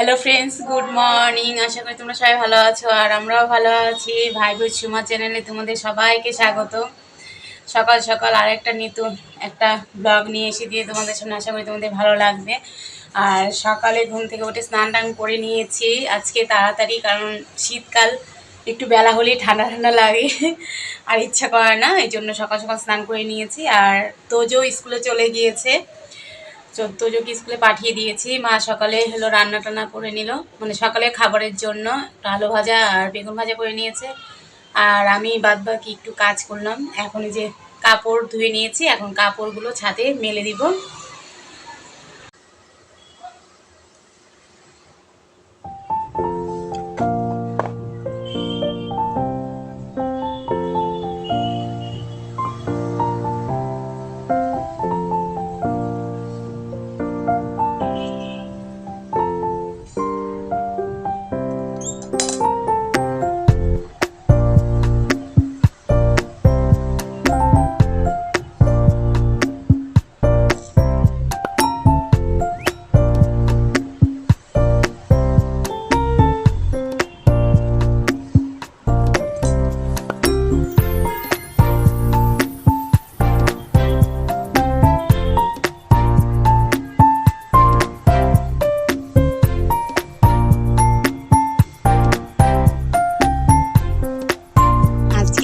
Hello friends good morning আশা করি তোমরা সবাই ভালো আছো আর আমরাও ভালো আছি। ভাই বোন সুমা চ্যানেলে তোমাদের সবাইকে স্বাগত। সকাল সকাল আর একটা নতুন একটা ব্লগ নিয়ে এসে দিয়ে তোমাদের সামনে আশা করি তোমাদের ভালো লাগবে। আর সকালে ঘুম থেকে উঠে স্নান টান করে নিয়েছি। আজকে তাড়াতাড়ি কারণ শীতকাল, একটু বেলা হলেই ঠান্ডা ঠান্ডা লাগে। আর ইচ্ছা করে না, এই জন্য সকাল সকাল স্নান করে নিয়েছি। আর তোজো স্কুলে চলে গিয়েছে। চোদ্দোজোকে স্কুলে পাঠিয়ে দিয়েছি। মা সকালে হলো রান্না টান্না করে নিল। মানে সকালে খাবারের জন্য আলু ভাজা আর বেগুন ভাজা করে নিয়েছে। আর আমি বাদ বাকি একটু কাজ করলাম। এখন যে কাপড় ধুয়ে নিয়েছি, এখন কাপড়গুলো ছাদে মেলে দিব।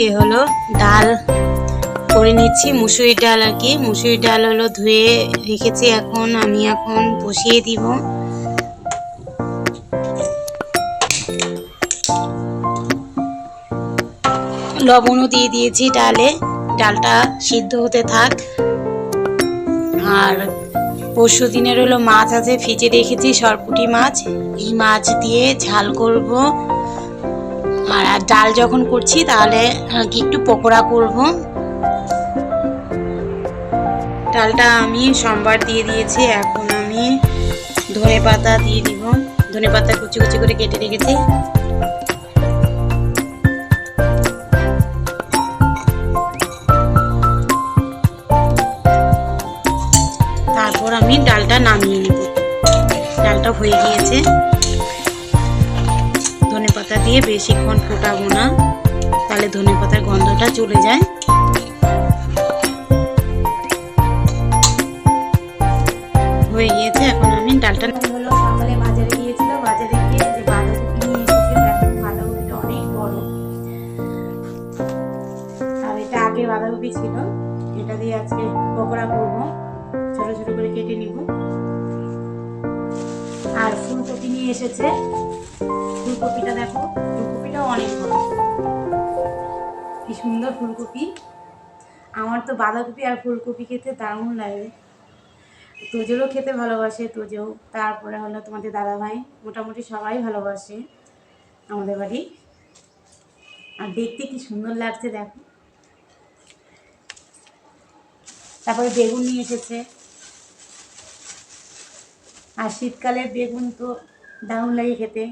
আজকে হলো ডাল। করে নিচ্ছি মুসুরি ডাল আর কি। মুসুরি ডাল হলো ধুয়ে রেখেছি এখন। আমি এখন বসিয়ে দিব। লবণও দিয়ে দিয়েছি ডালে। ডালটা সিদ্ধ হতে থাক। আর পরশু দিনের হলো মাছ আছে, ফ্রিজে রেখেছি সরপুটি মাছ। এই মাছ দিয়ে ঝাল করব। আর ডাল যখন করছি, তাহলে কি একটু পকোড়া করব। ডালটা আমি সোমবার দিয়ে দিয়েছি, এখন আমি ধনে পাতা দিয়ে দিব। ধনে পাতা কুচি কুচি করে কেটে রেখেছি। তারপর আমি ডালটা নামিয়ে নেব। ডালটা হয়ে গিয়েছে। পাতা দিয়ে বেশিক্ষণ ফোটাবো না। তাহলে ধনে পাতার গন্ধটা চলে যায়। হয়ে গিয়েছে, এখন আমি ডালটা বাজারে আর এটা আগে বাঁধাকপি ছিল, এটা দিয়ে আজকে করব। ছোট ছোট করে কেটে নিব। আর ফুলকপি নিয়ে এসেছে। ফুলকপিটা দেখো, ফুলকপিটাও অনেক বড় কি সুন্দর ফুলকপি। আমার তো বাঁধাকপি আর ফুলকপি খেতে দারুণ লাগে। তোজেরও খেতে ভালোবাসে তোজেও তারপরে হলো তোমাদের দাদা ভাই মোটামুটি সবাই ভালোবাসে আমাদের বাড়ি। আর দেখতে কি সুন্দর লাগছে, দেখো। তারপরে বেগুন নিয়ে এসেছে। আর শীতকালে বেগুন তো দারুণ লাগে খেতে।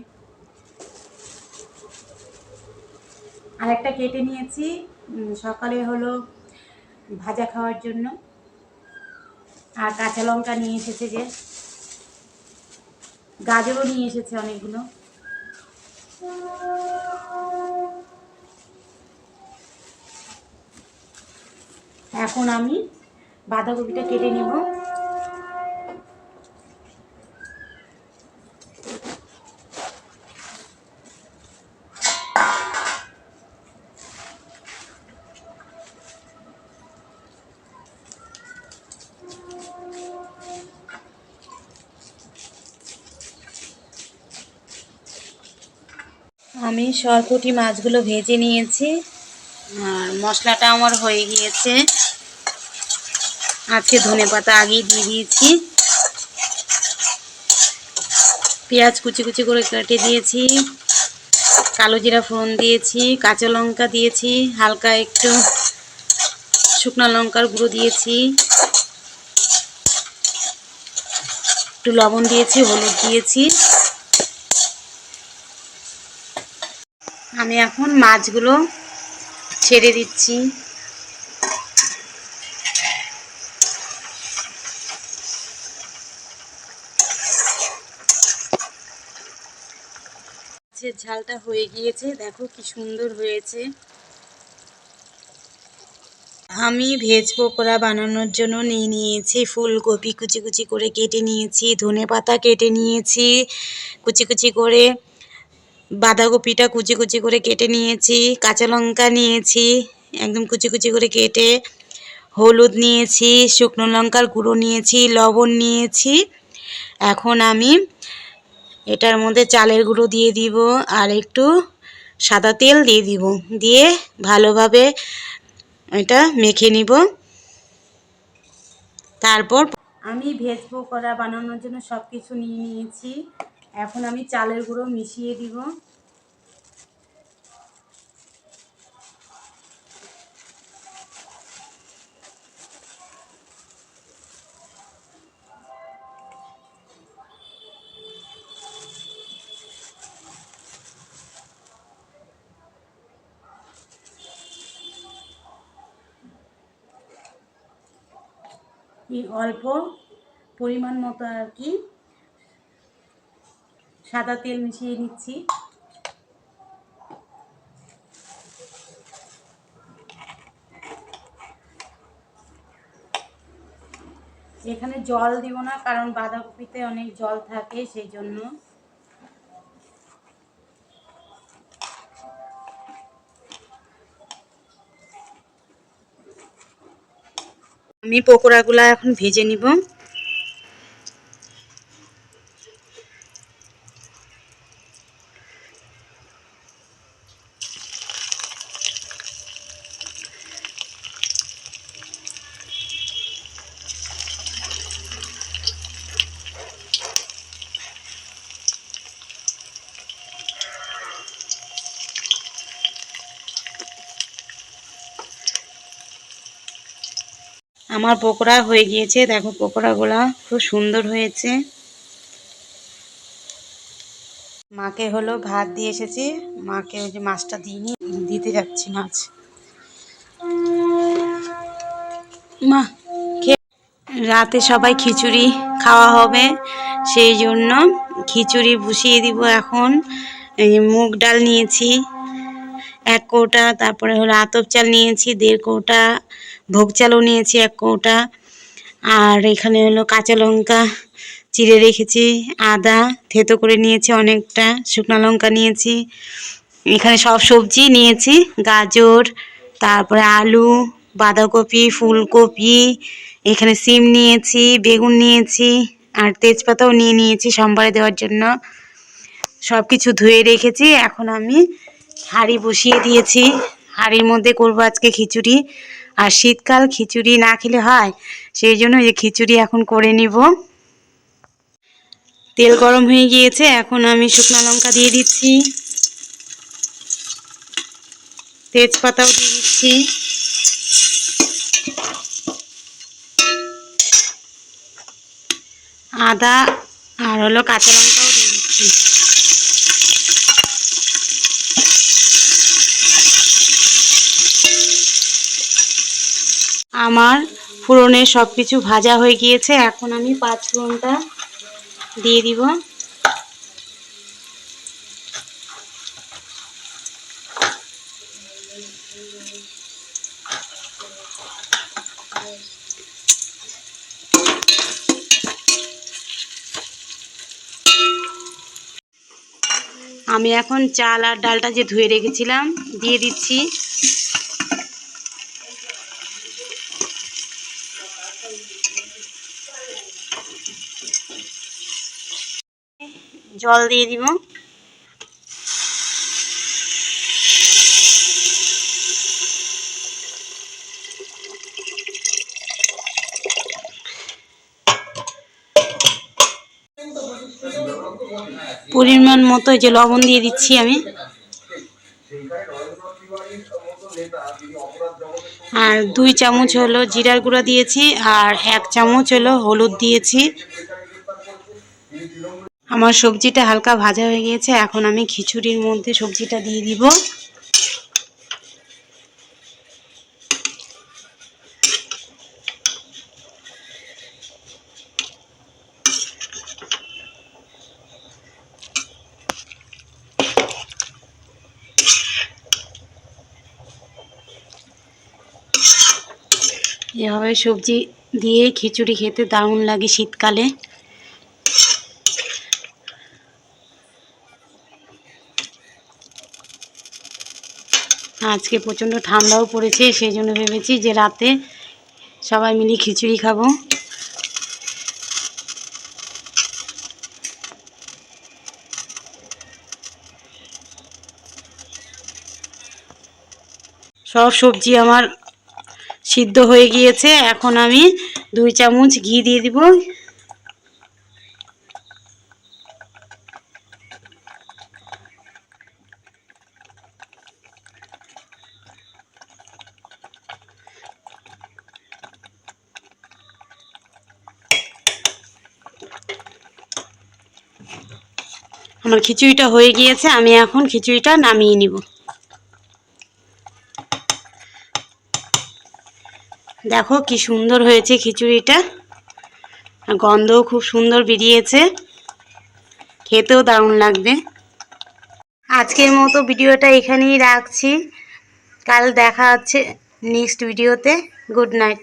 আর একটা কেটে নিয়েছি। সকালে হলো ভাজা খাওয়ার জন্য। আর কাঁচা লঙ্কা নিয়ে এসেছে যে, গাজরও নিয়ে এসেছে অনেকগুলো। এখন আমি বাঁধাকপিটা কেটে নেব। আমি সরপুটি মাছগুলো ভেজে নিয়েছি। আর মশলাটা আমার হয়ে গিয়েছে। আজকে ধনে পাতা আগেই দিয়ে দিয়েছি। পেঁয়াজ কুচি কুচি করে কেটে দিয়েছি। কালো জিরা ফোড়ন দিয়েছি, কাঁচা লঙ্কা দিয়েছি, হালকা একটু শুকনো লঙ্কার গুঁড়ো দিয়েছি। একটু লবণ দিয়েছি, হলুদ দিয়েছি। আমি এখন মাছগুলো ছেড়ে দিচ্ছি। মাছের ঝালটা হয়ে গিয়েছে, দেখো কি সুন্দর হয়েছে। আমি ভেজ পকোড়া বানানোর জন্য নিয়ে নিয়েছি, ফুলকপি কুচি কুচি করে কেটে নিয়েছি ধনে পাতা কেটে নিয়েছি, কুচি কুচি করে বাঁধাকপিটা কুচি কুচি করে কেটে নিয়েছি, কাঁচা লঙ্কা নিয়েছি, একদম কুচি কুচি করে কেটে হলুদ নিয়েছি, শুকনো লঙ্কার গুঁড়ো নিয়েছি, লবণ নিয়েছি। এখন আমি এটার মধ্যে চালের গুঁড়ো দিয়ে দিব আর একটু সাদা তেল দিয়ে দিব, দিয়ে ভালোভাবে এটা মেখে নিব। তারপর আমি ভেজ পকোড়া বানানোর জন্য সব কিছু নিয়ে নিয়েছি। এখন আমি চালের গুঁড়ো মিশিয়ে দিব। অল্প পরিমাণ মতো আর কি সাদা তেল মিশিয়ে নিচ্ছি। এখানে জল দিব না, কারণ বাঁধাকপিতে অনেক জল থাকে, সেই জন্য। আমি পকোড়াগুলো এখন ভেজে নিব। আমার পকোড়া হয়ে গিয়েছে। দেখো, পকোড়াগুলা খুব সুন্দর হয়েছে। মাকে হলো ভাত দিয়ে এসেছি। মাকে ওই যে মাছটা দিইনি, দিতে যাচ্ছি মাছ। মা রাতে সবাই খিচুড়ি খাওয়া হবে, সেই জন্য খিচুড়ি বসিয়ে দিব এখন। মুগ ডাল নিয়েছি, এক কৌটা, তারপরে হলো আতপ চাল নিয়েছি, দেড় কৌটা ভোগ চালও নিয়েছি এক কৌটা। আর এখানে হলো কাঁচা লঙ্কা চিড়ে রেখেছি, আদা থেতো করে নিয়েছি অনেকটা, শুকনো লঙ্কা নিয়েছি। এখানে সব সবজি নিয়েছি, গাজর, তারপরে আলু, বাঁধাকপি, ফুলকপি, এখানে সিম নিয়েছি, বেগুন নিয়েছি, আর তেজপাতাও নিয়ে নিয়েছি সোমবারে দেওয়ার জন্য। সব কিছু ধুয়ে রেখেছি, এখন আমি হাঁড়ি বসিয়ে দিয়েছি। হাঁড়ির মধ্যে করব আজকে খিচুড়ি। আর শীতকাল খিচুড়ি না খেলে হয়, সেই জন্য যে খিচুড়ি এখন করে নিব। তেল গরম হয়ে গিয়েছে, এখন আমি শুকনো লঙ্কা দিয়ে দিচ্ছি। তেজপাতাও দিয়ে দিচ্ছি। আদা আর হলো কাঁচা লঙ্কাও দিয়ে দিচ্ছি। আমার ফোড়নে সব কিছু ভাজা হয়ে গিয়েছে, এখন আমি পাঁচ ফোড়নটা দিয়ে দিব। আমি এখন চাল আর ডালটা যে ধুয়ে রেখেছিলাম, দিয়ে দিচ্ছি। জল দিয়ে দিব। পরিমাণ মতো যে লবণ দিয়ে দিচ্ছি আমি। আর দুই চামচ হলো জিরার গুঁড়া দিয়েছি, আর এক চামচ হলো হলুদ দিয়েছি। আমার সবজিটা হালকা ভাজা হয়ে গিয়েছে, এখন আমি খিচুড়ির মধ্যে সবজিটা দিয়ে দিব। এভাবে সবজি দিয়ে খিচুড়ি খেতে দারুণ লাগে শীতকালে। আজকে প্রচণ্ড ঠান্ডাও পড়েছে সেই জন্য ভেবেছি যে রাতে সবাই মিলে খিচুড়ি খাব। সব সবজি আমার সিদ্ধ হয়ে গিয়েছে, এখন আমি দুই চামচ ঘি দিয়ে দিব। আমার খিচুড়িটা হয়ে গিয়েছে, আমি এখন খিচুড়িটা নামিয়ে নিব। দেখো কি সুন্দর হয়েছে খিচুড়িটা। গন্ধও খুব সুন্দর বেরিয়েছে। খেতেও দারুণ লাগবে। আজকের মতো ভিডিওটা এখানেই রাখছি। কাল দেখা হচ্ছে নেক্সট ভিডিওতে গুড নাইট